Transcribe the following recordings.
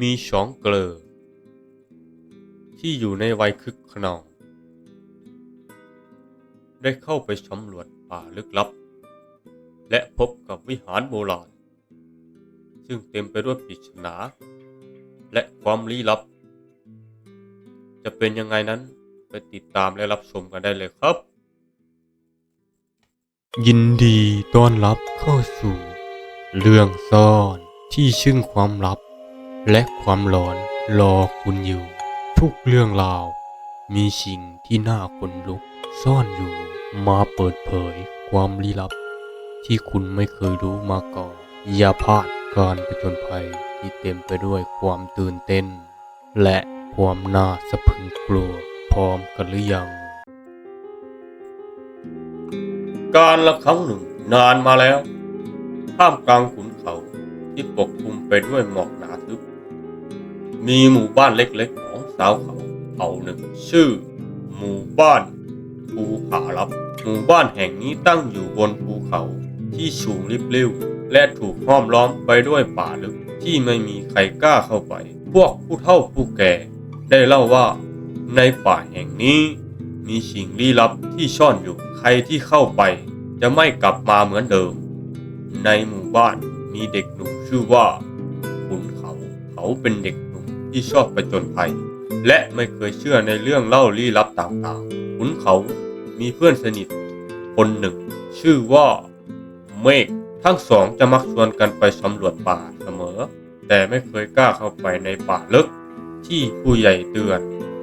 มีสองเกลอ ที่อยู่ในวัยคึกขนอง ได้เข้าไปสำรวจป่าลึกลับ และพบกับวิหารโบราณ ซึ่งเต็มไปด้วยปริศนา และความลี้ลับ จะเป็นยังไงนั้นไปติดตามและรับชมกันได้เลยครับ ยินดีต้อนรับเข้าสู่ เรื่องซ่อนที่ซึ่งความลับ และความหลอนรอคุณอยู่ ทุกเรื่องราว มีสิ่งที่น่าขนลุก ซ่อนอยู่มาเปิดเผยความลี้ลับ ที่คุณไม่เคยรู้มาก่อน อย่าพลาดการผจญภัยที่เต็มไปด้วยความตื่นเต้น และความน่าสะพึงกลัวพร้อมกันหรือยัง การละครั้งหนึ่งนานมาแล้วท่ามกลางขุนเขาที่ปกคลุมไปด้วยหมอกหนาทึบ มีหมู่บ้านเล็กๆของสาวเขาเขาหนึ่งชื่อ หมู่บ้านภูผาลับ หมู่บ้านแห่งนี้ตั้งอยู่บนภูเขาที่สูงริบลิ่วและถูกห้อมล้อมไปด้วยป่าลึกที่ไม่มีใครกล้าเข้าไป พวกผู้เฒ่าผู้แก่ ได้เล่าว่า ในป่าแห่งนี้ มีสิ่งลี้ลับที่ซ่อนอยู่ใครที่เข้าไป จะไม่กลับมาเหมือนเดิม ในหมู่บ้านมีเด็กหนุ่มชื่อว่าขุนเขาเขาเป็นเด็ก ที่ชอบประจนภัย และไม่เคยเชื่อในเรื่องเล่าลี้ลับต่างๆ ขุนเขามีเพื่อนสนิท คนหนึ่ง ชื่อว่าเมฆทั้งสองจะมักชวนกันไปสำรวจป่าเสมอ แต่ไม่เคยกล้าเข้าไปในป่าลึก ที่ผู้ใหญ่เตือน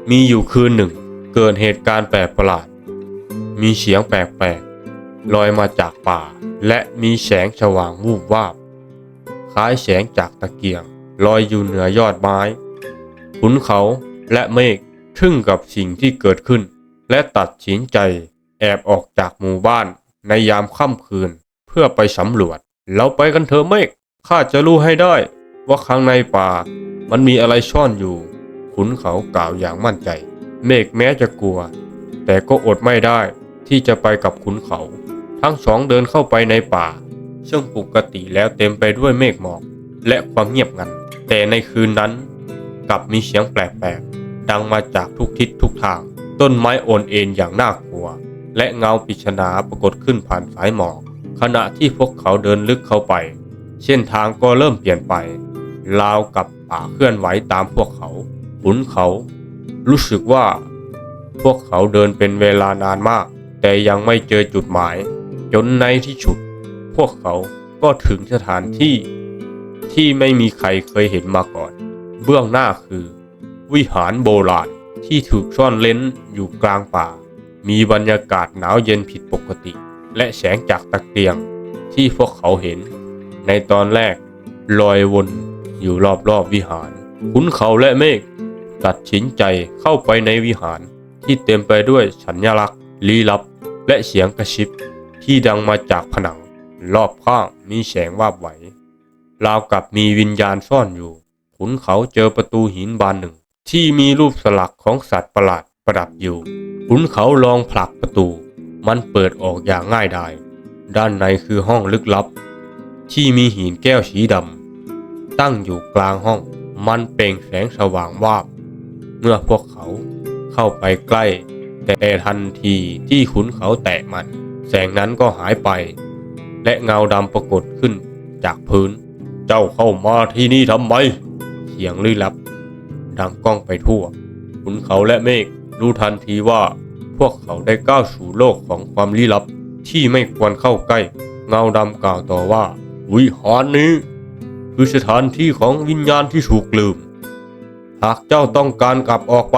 มีอยู่คืนหนึ่ง เกิดเหตุการณ์แปลกประหลาด มีเสียงแปลกๆลอยมาจากป่า และมีแสงสว่างวูบวาบ คล้ายแสงจากตะเกียง ลอยอยู่เหนือยอดไม้ ขุนเขาและเมฆทึ่งกับสิ่งที่เกิดขึ้น และตัดสินใจ แอบออกจากหมู่บ้านในยามค่ำคืน เพื่อไปสำรวจ เราไปกันเถอะเมฆข้าจะรู้ให้ได้ ว่าข้างในป่า มันมีอะไรซ่อนอยู่ ขุนเขากล่าวอย่างมั่นใจ เมฆแม้จะกลัว แต่ก็อดไม่ได้ที่จะไปกับขุนเขา ทั้งสองเดินเข้าไปในป่า ซึ่งปกติแล้วเต็มไปด้วยเมฆหมอก และความเงียบงัน แต่ในคืนนั้น กลับมีเสียงแปลกๆ ดังมาจากทุกทิศทุกทาง ต้นไม้โอนเอ็นอย่างน่ากลัว และเงาปริศนาปรากฏขึ้นผ่านสายหมอก ขณะที่พวกเขาเดินลึกเข้าไป เส้นทางก็เริ่มเปลี่ยนไปราวกับป่าเคลื่อนไหวตามพวกเขาขุนเขา รู้สึกว่า พวกเขาเดินเป็นเวลานานมาก แต่ยังไม่เจอจุดหมาย จนในที่สุด พวกเขาก็ถึงสถานที่ที่ไม่มีใครเคยเห็นมาก่อน บื้องหน้าคือ วิหารโบราณที่ถูกซ่อนเล้นอยู่กลางป่า มีบรรยากาศหนาวเย็นผิดปกติ และแสงจากตะเกียงที่พวกเขาเห็น ในตอนแรกลอยวนอยู่รอบๆวิหาร ขุนเขาและเมฆตัดสินใจเข้าไปในวิหารที่เต็มไปด้วยสัญลักษณ์ลี้ลับ และเสียงกระชิบ ที่ดังมาจากผนัง รอบข้างมีแสงวาบไหวราวกับมีวิญญาณซ่อนอยู่ ขุนเขาเจอประตูหินบานหนึ่ง ที่มีรูปสลักของสัตว์ประหลาดประดับอยู่ ขุนเขาลองผลักประตู มันเปิดออกอย่างง่ายดาย ด้านในคือห้องลึกลับ ที่มีหินแก้วสีดำตั้งอยู่กลางห้อง มันเปล่งแสงสว่างวาบ เมื่อพวกเขาเข้าไปใกล้ แต่ทันทีที่ขุนเขาแตะมัน แสงนั้นก็หายไป และเงาดำปรากฏขึ้นจากพื้น เจ้าเข้ามาที่นี่ทำไม สียงลี้ลับ ดังก้องไปทั่วขุนเขาและเมฆรู้ทันทีว่าพวกเขาได้ก้าวสู่โลกของความลี้ลับที่ไม่ควรเข้าใกล้ เงาดำกล่าวต่อว่า วิหารนี้คือสถานที่ของวิญญาณที่ถูกลืม หากเจ้าต้องการกลับออกไป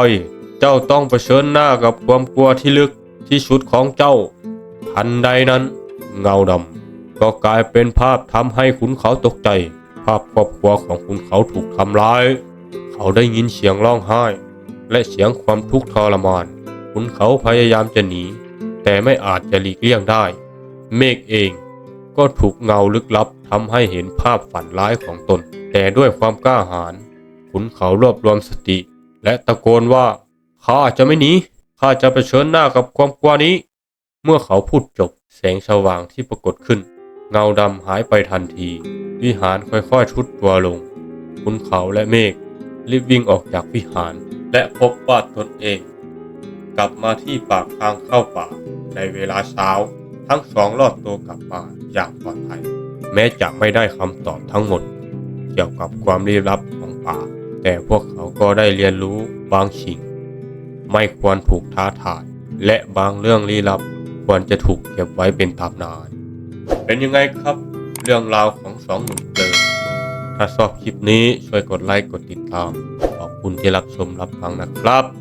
เจ้าต้องเผชิญหน้ากับความกลัวที่ลึกที่สุดของเจ้า ทันใดนั้น เงาดำก็กลายเป็นภาพทำให้ขุนเขาตกใจ ภาพครอบครัวของขุนเขาถูกทำร้าย เขาได้ยินเสียงร้องไห้ และเสียงความทุกข์ทรมานขุนเขาพยายามจะหนี แต่ไม่อาจจะหลีกเลี่ยงได้ เมฆเองก็ถูกเงาลึกลับทำให้เห็นภาพฝันร้ายของตน แต่ด้วยความกล้าหาญขุนเขารวบรวมสติ และตะโกนว่าข้าจะไม่หนีข้าจะเผชิญหน้ากับความกลัวนี้ เมื่อเขาพูดจบแสงสว่างที่ปรากฏขึ้น เงาดำหายไปทันที วิหารค่อยๆทรุดตัวลงคุณเขาและเมฆรีบวิ่งออกจากวิหาร และพบว่าตนเอง กลับมาที่ปากทางเข้าป่า ในเวลาเช้า ทั้งสองรอดตัวกลับมาอย่างปลอดภัย แม้จะไม่ได้คำตอบทั้งหมด เกี่ยวกับความลี้ลับของป่า แต่พวกเขาก็ได้เรียนรู้บางสิ่ง ไม่ควรถูกท้าทาย และบางเรื่องลี้ลับควรจะถูกเก็บไว้เป็นตำนาน เป็นยังไงครับ เรื่องราวของสองหนุ่มเดิมถ้าชอบคลิปนี้ช่วยกดไลค์กดติดตาม ขอบคุณที่รับชมรับฟังนะครับ